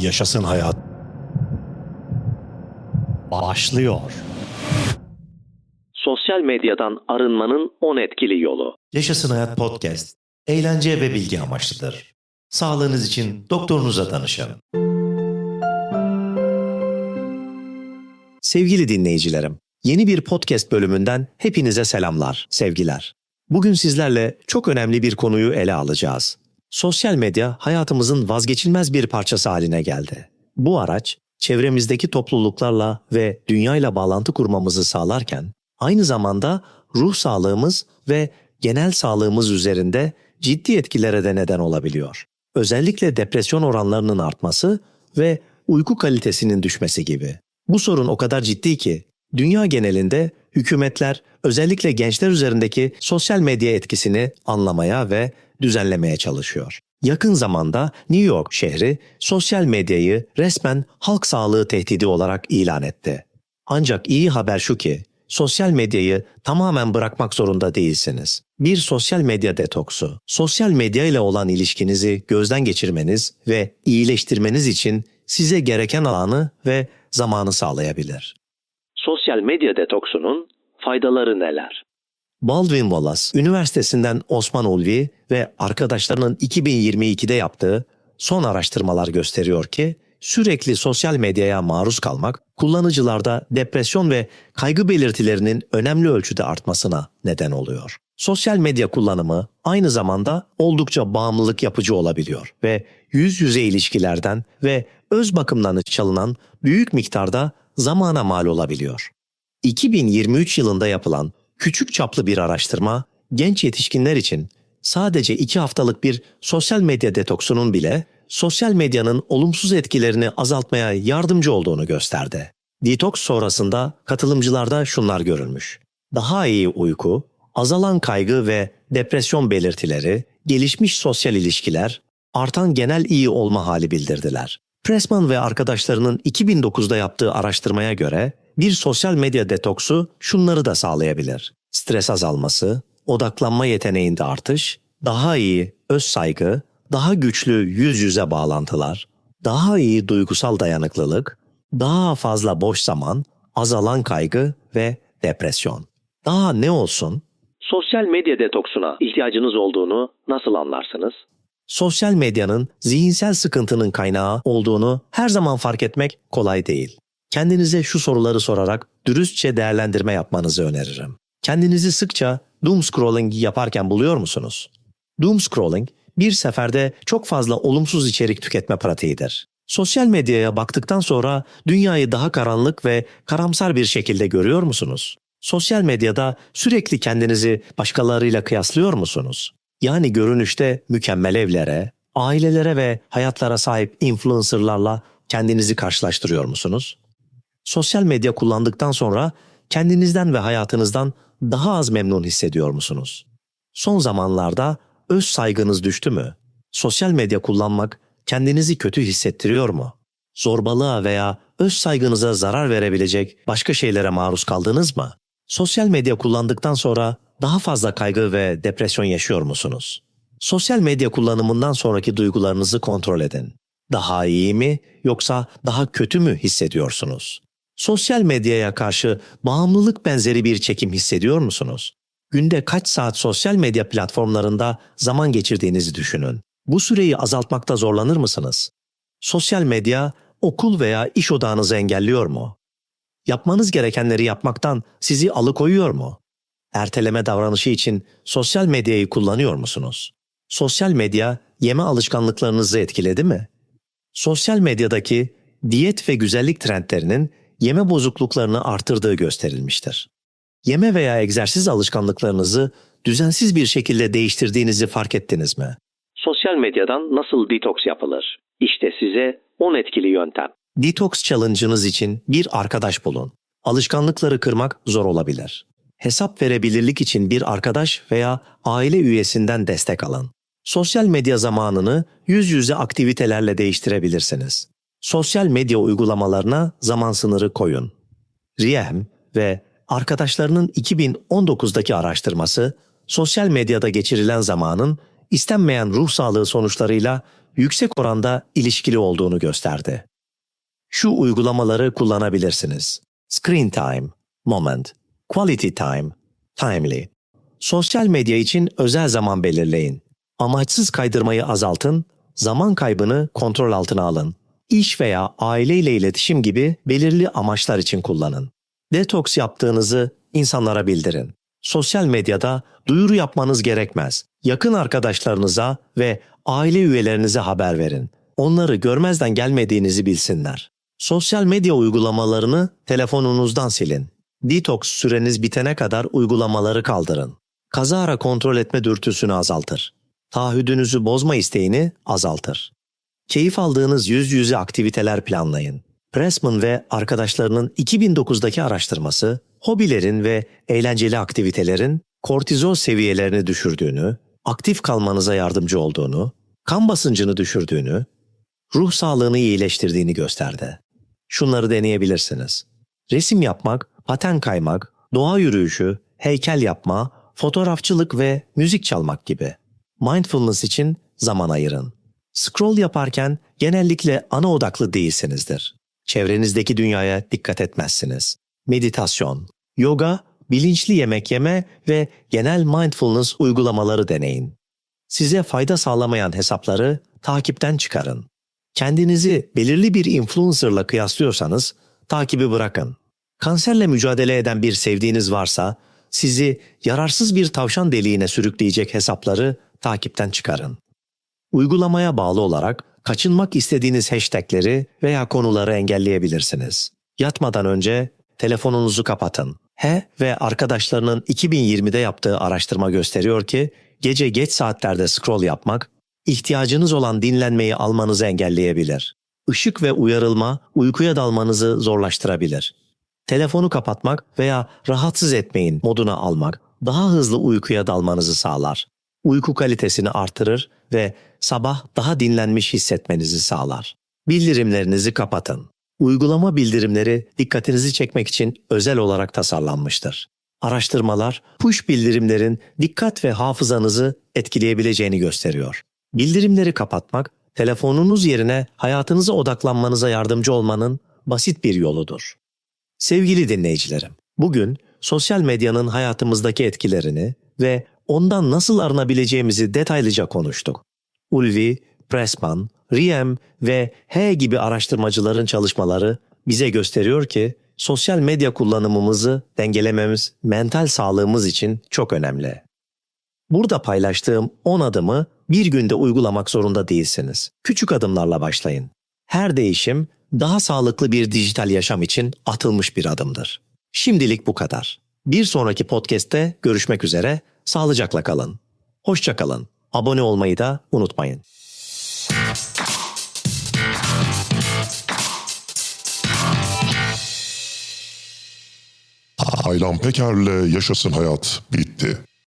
Yaşasın hayat. Başlıyor. Sosyal medyadan arınmanın 10 etkili yolu. Yaşasın Hayat Podcast. Eğlence ve bilgi amaçlıdır. Sağlığınız için doktorunuza danışın. Sevgili dinleyicilerim, yeni bir podcast bölümünden hepinize selamlar, sevgiler. Bugün sizlerle çok önemli bir konuyu ele alacağız. Sosyal medya hayatımızın vazgeçilmez bir parçası haline geldi. Bu araç çevremizdeki topluluklarla ve dünyayla bağlantı kurmamızı sağlarken aynı zamanda ruh sağlığımız ve genel sağlığımız üzerinde ciddi etkilere de neden olabiliyor. Özellikle depresyon oranlarının artması ve uyku kalitesinin düşmesi gibi. Bu sorun o kadar ciddi ki dünya genelinde hükümetler özellikle gençler üzerindeki sosyal medya etkisini anlamaya ve düzenlemeye çalışıyor. Yakın zamanda New York şehri sosyal medyayı resmen halk sağlığı tehdidi olarak ilan etti. Ancak iyi haber şu ki sosyal medyayı tamamen bırakmak zorunda değilsiniz. Bir sosyal medya detoksu, sosyal medya ile olan ilişkinizi gözden geçirmeniz ve iyileştirmeniz için size gereken alanı ve zamanı sağlayabilir. Sosyal medya detoksunun faydaları neler? Baldwin Wallace Üniversitesi'nden Osman Ulvi ve arkadaşlarının 2022'de yaptığı son araştırmalar gösteriyor ki sürekli sosyal medyaya maruz kalmak kullanıcılarda depresyon ve kaygı belirtilerinin önemli ölçüde artmasına neden oluyor. Sosyal medya kullanımı aynı zamanda oldukça bağımlılık yapıcı olabiliyor ve yüz yüze ilişkilerden ve öz bakımdan çalınan büyük miktarda zamana mal olabiliyor. 2023 yılında yapılan küçük çaplı bir araştırma genç yetişkinler için sadece iki haftalık bir sosyal medya detoksunun bile sosyal medyanın olumsuz etkilerini azaltmaya yardımcı olduğunu gösterdi. Detoks sonrasında katılımcılarda şunlar görülmüş. Daha iyi uyku, azalan kaygı ve depresyon belirtileri, gelişmiş sosyal ilişkiler, artan genel iyi olma hali bildirdiler. Pressman ve arkadaşlarının 2009'da yaptığı araştırmaya göre bir sosyal medya detoksu şunları da sağlayabilir. Stres azalması, odaklanma yeteneğinde artış, daha iyi öz saygı, daha güçlü yüz yüze bağlantılar, daha iyi duygusal dayanıklılık, daha fazla boş zaman, azalan kaygı ve depresyon. Daha ne olsun? Sosyal medya detoksuna ihtiyacınız olduğunu nasıl anlarsınız? Sosyal medyanın zihinsel sıkıntının kaynağı olduğunu her zaman fark etmek kolay değil. Kendinize şu soruları sorarak dürüstçe değerlendirme yapmanızı öneririm. Kendinizi sıkça doom scrolling yaparken buluyor musunuz? Doom scrolling bir seferde çok fazla olumsuz içerik tüketme pratiğidir. Sosyal medyaya baktıktan sonra dünyayı daha karanlık ve karamsar bir şekilde görüyor musunuz? Sosyal medyada sürekli kendinizi başkalarıyla kıyaslıyor musunuz? Yani görünüşte mükemmel evlere, ailelere ve hayatlara sahip influencerlarla kendinizi karşılaştırıyor musunuz? Sosyal medya kullandıktan sonra kendinizden ve hayatınızdan daha az memnun hissediyor musunuz? Son zamanlarda öz saygınız düştü mü? Sosyal medya kullanmak kendinizi kötü hissettiriyor mu? Zorbalığa veya öz saygınıza zarar verebilecek başka şeylere maruz kaldınız mı? Sosyal medya kullandıktan sonra daha fazla kaygı ve depresyon yaşıyor musunuz? Sosyal medya kullanımından sonraki duygularınızı kontrol edin. Daha iyi mi yoksa daha kötü mü hissediyorsunuz? Sosyal medyaya karşı bağımlılık benzeri bir çekim hissediyor musunuz? Günde kaç saat sosyal medya platformlarında zaman geçirdiğinizi düşünün. Bu süreyi azaltmakta zorlanır mısınız? Sosyal medya okul veya iş odağınızı engelliyor mu? Yapmanız gerekenleri yapmaktan sizi alıkoyuyor mu? Erteleme davranışı için sosyal medyayı kullanıyor musunuz? Sosyal medya yeme alışkanlıklarınızı etkiledi mi? Sosyal medyadaki diyet ve güzellik trendlerinin yeme bozukluklarını artırdığı gösterilmiştir. Yeme veya egzersiz alışkanlıklarınızı düzensiz bir şekilde değiştirdiğinizi fark ettiniz mi? Sosyal medyadan nasıl detoks yapılır? İşte size 10 etkili yöntem. Detox challenge'ınız için bir arkadaş bulun. Alışkanlıkları kırmak zor olabilir. Hesap verebilirlik için bir arkadaş veya aile üyesinden destek alın. Sosyal medya zamanını yüz yüze aktivitelerle değiştirebilirsiniz. Sosyal medya uygulamalarına zaman sınırı koyun. Riem ve arkadaşlarının 2019'daki araştırması, sosyal medyada geçirilen zamanın istenmeyen ruh sağlığı sonuçlarıyla yüksek oranda ilişkili olduğunu gösterdi. Şu uygulamaları kullanabilirsiniz. Screen Time, Moment, Quality Time, Timely. Sosyal medya için özel zaman belirleyin. Amaçsız kaydırmayı azaltın, zaman kaybını kontrol altına alın. İş veya aileyle iletişim gibi belirli amaçlar için kullanın. Detoks yaptığınızı insanlara bildirin. Sosyal medyada duyuru yapmanız gerekmez. Yakın arkadaşlarınıza ve aile üyelerinize haber verin. Onları görmezden gelmediğinizi bilsinler. Sosyal medya uygulamalarını telefonunuzdan silin. Detoks süreniz bitene kadar uygulamaları kaldırın. Kazara kontrol etme dürtüsünü azaltır. Taahhüdünüzü bozma isteğini azaltır. Keyif aldığınız yüz yüze aktiviteler planlayın. Pressman ve arkadaşlarının 2009'daki araştırması, hobilerin ve eğlenceli aktivitelerin kortizol seviyelerini düşürdüğünü, aktif kalmanıza yardımcı olduğunu, kan basıncını düşürdüğünü, ruh sağlığını iyileştirdiğini gösterdi. Şunları deneyebilirsiniz. Resim yapmak, paten kaymak, doğa yürüyüşü, heykel yapma, fotoğrafçılık ve müzik çalmak gibi. Mindfulness için zaman ayırın. Scroll yaparken genellikle ana odaklı değilsinizdir. Çevrenizdeki dünyaya dikkat etmezsiniz. Meditasyon, yoga, bilinçli yemek yeme ve genel mindfulness uygulamaları deneyin. Size fayda sağlamayan hesapları takipten çıkarın. Kendinizi belirli bir influencerla kıyaslıyorsanız takibi bırakın. Kanserle mücadele eden bir sevdiğiniz varsa sizi yararsız bir tavşan deliğine sürükleyecek hesapları takipten çıkarın. Uygulamaya bağlı olarak kaçınmak istediğiniz hashtagleri veya konuları engelleyebilirsiniz. Yatmadan önce telefonunuzu kapatın. He ve arkadaşlarının 2020'de yaptığı araştırma gösteriyor ki gece geç saatlerde scroll yapmak ihtiyacınız olan dinlenmeyi almanızı engelleyebilir. Işık ve uyarılma uykuya dalmanızı zorlaştırabilir. Telefonu kapatmak veya rahatsız etmeyin moduna almak daha hızlı uykuya dalmanızı sağlar. Uyku kalitesini artırır ve sabah daha dinlenmiş hissetmenizi sağlar. Bildirimlerinizi kapatın. Uygulama bildirimleri dikkatinizi çekmek için özel olarak tasarlanmıştır. Araştırmalar push bildirimlerin dikkat ve hafızanızı etkileyebileceğini gösteriyor. Bildirimleri kapatmak, telefonunuz yerine hayatınıza odaklanmanıza yardımcı olmanın basit bir yoludur. Sevgili dinleyicilerim, bugün sosyal medyanın hayatımızdaki etkilerini ve ondan nasıl arınabileceğimizi detaylıca konuştuk. Ulvi, Pressman, Riem ve H gibi araştırmacıların çalışmaları bize gösteriyor ki sosyal medya kullanımımızı dengelememiz mental sağlığımız için çok önemli. Burada paylaştığım 10 adımı bir günde uygulamak zorunda değilsiniz. Küçük adımlarla başlayın. Her değişim daha sağlıklı bir dijital yaşam için atılmış bir adımdır. Şimdilik bu kadar. Bir sonraki podcast'te görüşmek üzere. Sağlıcakla kalın. Hoşça kalın. Abone olmayı da unutmayın. Aylan Peker'le Yaşasın Hayat bitti.